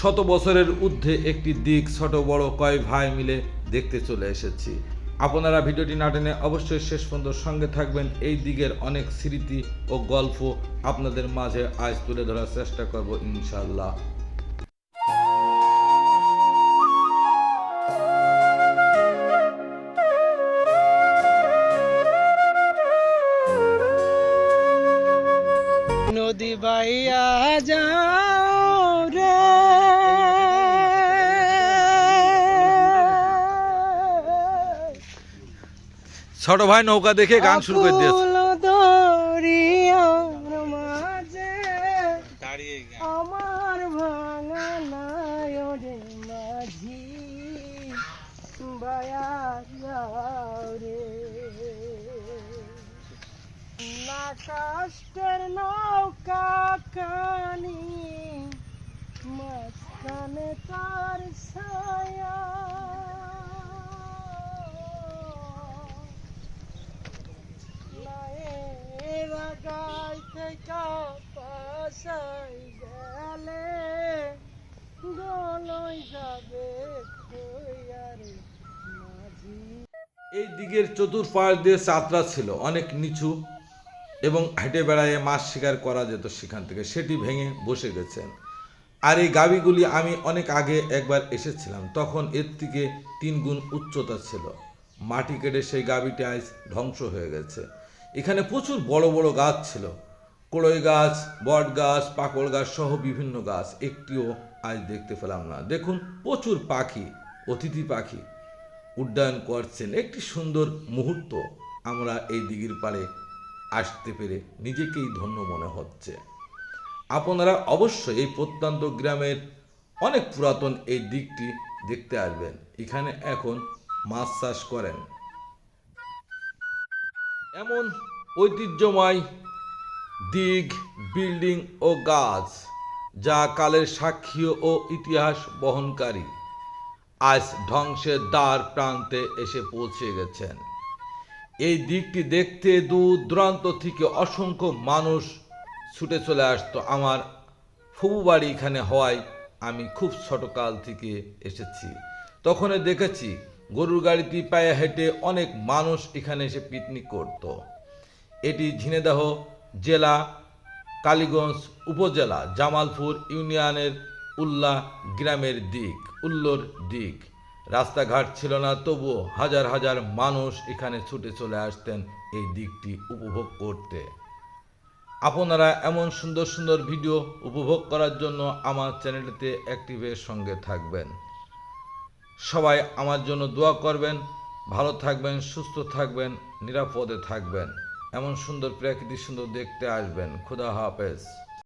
শত বছরের ঊর্ধ্বে একটি দিক, ছোট, বড় কয় ভাই মিলে দেখতে চলে এসেছি। আপনারা ভিডিওটি না টেনে অবশ্যই শেষ পর্যন্ত সঙ্গে থাকবেন। এই দিকের অনেক স্মৃতি ও গল্প আপনাদের মাঝে আজ তুলে ধরার চেষ্টা করব ইনশাল্লাহ নদী বাইয়া যাও ছোট ভাই নৌকা দেখে গান শুরু করে দিয়েছে। আমার ভাঙা নাই মাঝি বায়া যাও রে। না কাষ্টের নৌকা কানি মাঝখানে তার ছায়া। পাশাই গেলে গলই যাবে মাঝি? এই দিকের চতুর্পাশ দিয়ে চাতরা ছিল, অনেক নিচু এবং হেঁটে বেড়ায় মাছ শিকার করা যেত সেখান থেকে। সেটি ভেঙে বসে গেছেন। আর এই গাবিগুলি আমি অনেক আগে একবার এসেছিলাম। তখন এর থেকে তিন গুণ উচ্চতা ছিল। মাটি কেটে সেই গাবিটি আজ ধ্বংস হয়ে গেছে। এখানে প্রচুর বড় বড় গাছ ছিল। কড়ই গাছ, বট গাছ পাকড় গাছ সহ বিভিন্ন গাছ। একটিও আজ দেখতে পেলাম না। দেখুন, প্রচুর পাখি, অতিথি পাখি, উড্ডয়ন করছেন। একটি সুন্দর মুহূর্ত আমরা এই দিঘির পাড়ে আসতে পেরে নিজেকেই ধন্য মনে হচ্ছে। আপনারা অবশ্যই এই প্রত্যন্ত গ্রামের অনেক পুরাতন এই দিকটি দেখতে আসবেন। এখানে এখন মাছ চাষ করেন। এমন ঐতিহ্যময় দিঘ বিল্ডিং ও গাছ, যা কালের সাক্ষী ও ইতিহাস বহনকারী। আজ ধ্বংসের দ্বার প্রান্তে এসে পৌঁছে গেছেন। এই দিকটি দেখতে দূর দূরান্ত থেকে অসংখ্য মানুষ ছুটে চলে আসতো। আমার ফুবু বাড়ি এখানে হওয়ায় আমি খুব ছোটকাল থেকে এসেছি। তখন দেখেছি গরুর গাড়িটি পায়ে হেঁটে অনেক মানুষ এখানে এসে পিকনিক করত। এটি ঝিনেদাহ জেলা, কালীগঞ্জ উপজেলা, জামালপুর ইউনিয়নের উল্লা গ্রামের দিক, উল্লোর দিক। রাস্তাঘাট ছিল না, তবুও হাজার হাজার মানুষ এখানে ছুটে চলে আসতেন এই দিকটি উপভোগ করতে। আপনারা এমন সুন্দর সুন্দর ভিডিও উপভোগ করার জন্য আমার চ্যানেলটিতে অ্যাক্টিভের সঙ্গে থাকবেন। সবাই আমার জন্য দোয়া করবেন, ভালো থাকবেন, সুস্থ থাকবেন, নিরাপদে থাকবেন। এমন সুন্দর প্রাকৃতিক সুন্দর দেখতে আসবেন। খুদা হাফেজ।